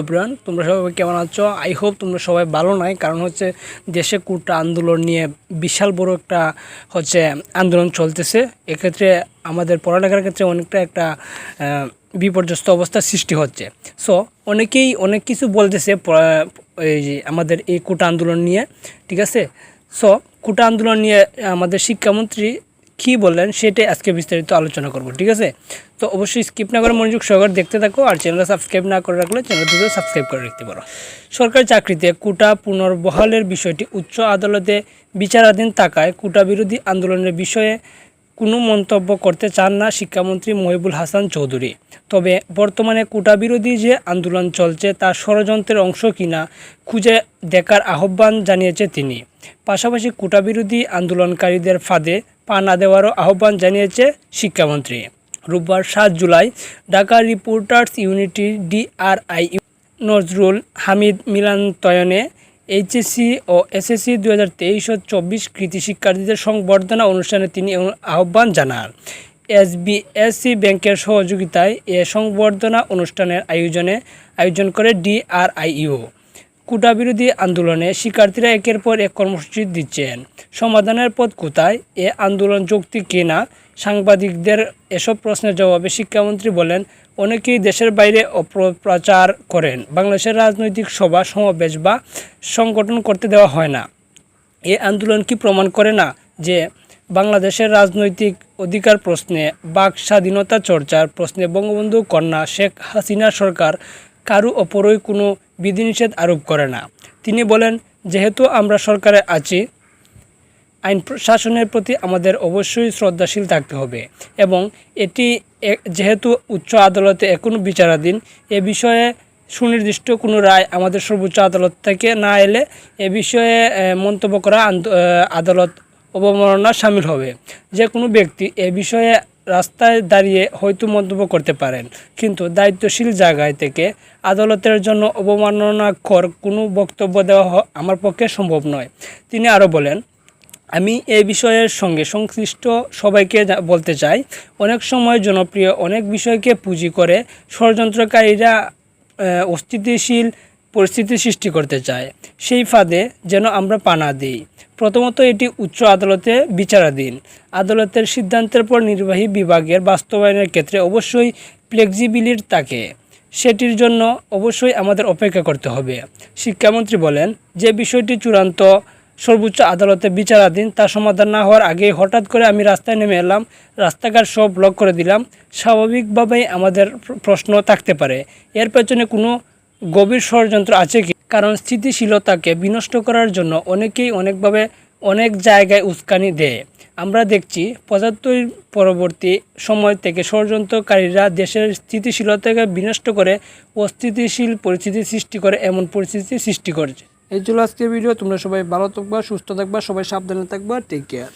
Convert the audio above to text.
Bran, তোমরা সবাই কেমন আছো? আই হোপ তোমরা সবাই ভালো নাই, কারণ হচ্ছে দেশে কুটা আন্দোলন নিয়ে বিশাল বড় একটা হচ্ছে আন্দোলন চলতেছে। এক্ষেত্রে আমাদের পড়ালেখার ক্ষেত্রে অনেকটা একটা বিপর্যস্ত অবস্থার সৃষ্টি হচ্ছে। সো অনেকেই অনেক কিছু বলতেছে এই আমাদের এই কোটা আন্দোলন নিয়ে, ঠিক আছে? সো কোটা আন্দোলন নিয়ে আমাদের শিক্ষামন্ত্রী কী বললেন সেটাই আজকে বিস্তারিত আলোচনা করব, ঠিক আছে? তো অবশ্যই স্কিপ না করে মনোযোগ সহকারে দেখতে থাকো আর চ্যানেলটা সাবস্ক্রাইব না করে রাখলে চ্যানেলটিকেও সাবস্ক্রাইব করে রাখতে পারো। সরকারি চাকরিতে কোটা পুনর্বহালের বিষয়টি উচ্চ আদালতে বিচারাধীন থাকায় কোটা বিরোধী আন্দোলনের বিষয়ে কোনো মন্তব্য করতে চান না শিক্ষামন্ত্রী মহিবুল হাসান চৌধুরী। তবে বর্তমানে কোটা বিরোধী যে আন্দোলন চলছে তা ষড়যন্ত্রের অংশ কিনা খুঁজে দেখার আহ্বান জানিয়েছে তিনি। পাশাপাশি কোটা বিরোধী আন্দোলনকারীদের ফাঁদে পা না দেওয়ারও আহ্বান জানিয়েছে শিক্ষামন্ত্রী। রোববার সাত July Dhaka reporters unity DRI Nazrul Hamid মিলান্তয়নে HSC ও এসএসসি দু হাজার তেইশ ও চব্বিশ কৃতি শিক্ষার্থীদের সংবর্ধনা অনুষ্ঠানে তিনি আহ্বান জানান। এসবিএসসি ব্যাংকের সহযোগিতায় এ সংবর্ধনা অনুষ্ঠানের আয়োজনে আয়োজন করে ডিআরআইইউ। কোটা বিরোধী আন্দোলনে শিক্ষার্থীরা একের পর এক কর্মসূচি দিচ্ছেন। সমাধানের পথ কোথায়? এ আন্দোলন যৌক্তিক কিনা সাংবাদিকদের এসব প্রশ্নের জবাবে শিক্ষামন্ত্রী বলেন, অনেকেই দেশের বাইরে অপপ্রচার করেন। বাংলাদেশের রাজনৈতিক সভা, সমাবেশ বা সংগঠন করতে দেওয়া হয় না। এ আন্দোলন কি প্রমাণ করে না যে বাংলাদেশের রাজনৈতিক অধিকার প্রশ্নে, বাক স্বাধীনতা চর্চার প্রশ্নে বঙ্গবন্ধু কন্যা শেখ হাসিনা সরকার কারও ওপরই কোনো বিধিনিষেধ আরোপ করে না। তিনি বলেন, যেহেতু আমরা সরকারে আছি, আইন প্রশাসনের প্রতি আমাদের অবশ্যই শ্রদ্ধাশীল থাকতে হবে এবং এটি যেহেতু উচ্চ আদালতে এখনও বিচারাধীন, এ বিষয়ে সুনির্দিষ্ট কোনো রায় আমাদের সর্বোচ্চ আদালত থেকে না এলে এ বিষয়ে মন্তব্য করা আদালত অবমাননা সামিল হবে। যে কোনো ব্যক্তি এ বিষয়ে রাস্তায় দাঁড়িয়ে হয়তো মন্তব্য করতে পারেন। কিন্তু দায়িত্বশীল জায়গায় থেকে আদালতের জন্য অবমাননাকর কোনো বক্তব্য দেওয়া আমার পক্ষে সম্ভব নয়। তিনি আরও বলেন, আমি এই বিষয়ের সঙ্গে সংশ্লিষ্ট সবাইকে বলতে চাই। অনেক সময় জনপ্রিয় অনেক বিষয়কে পুঁজি করে ষড়যন্ত্রকারীরা অস্থিতিশীল পরিস্থিতি সৃষ্টি করতে চায়। সেই ফাঁদে যেন আমরা পানা দিই। প্রথমত এটি উচ্চ আদালতে বিচারাধীন। আদালতের সিদ্ধান্তের পর নির্বাহী বিভাগের বাস্তবায়নের ক্ষেত্রে অবশ্যই ফ্লেক্সিবিলিটি থাকে সেটির জন্য অবশ্যই আমাদের অপেক্ষা করতে হবে। শিক্ষামন্ত্রী বলেন, যে বিষয়টি চূড়ান্ত সর্বোচ্চ আদালতে বিচারাধীন তার সমাধান না হওয়ার আগেই হঠাৎ করে আমি রাস্তায় নেমে এলাম, রাস্তাঘাট সব ব্লক করে দিলাম। স্বাভাবিকভাবেই আমাদের প্রশ্ন থাকতে পারে। এর পেছনে কোনো গভীর ষড়যন্ত্র আছে কি? কারণ স্থিতিশীলতাকে বিনষ্ট করার জন্য অনেকেই অনেকভাবে অনেক জায়গায় উস্কানি দেয়। আমরা দেখছি পঁচাত্তর পরবর্তী সময় থেকে ষড়যন্ত্রকারীরা দেশের স্থিতিশীলতাকে বিনষ্ট করে অস্থিতিশীল পরিস্থিতি সৃষ্টি করে এমন পরিস্থিতি সৃষ্টি করছে। এই ছিল আজকের ভিডিও। তোমরা সবাই ভালো থাকবা, সুস্থ থাকবা, সবাই সাবধানে থাকবা। Take care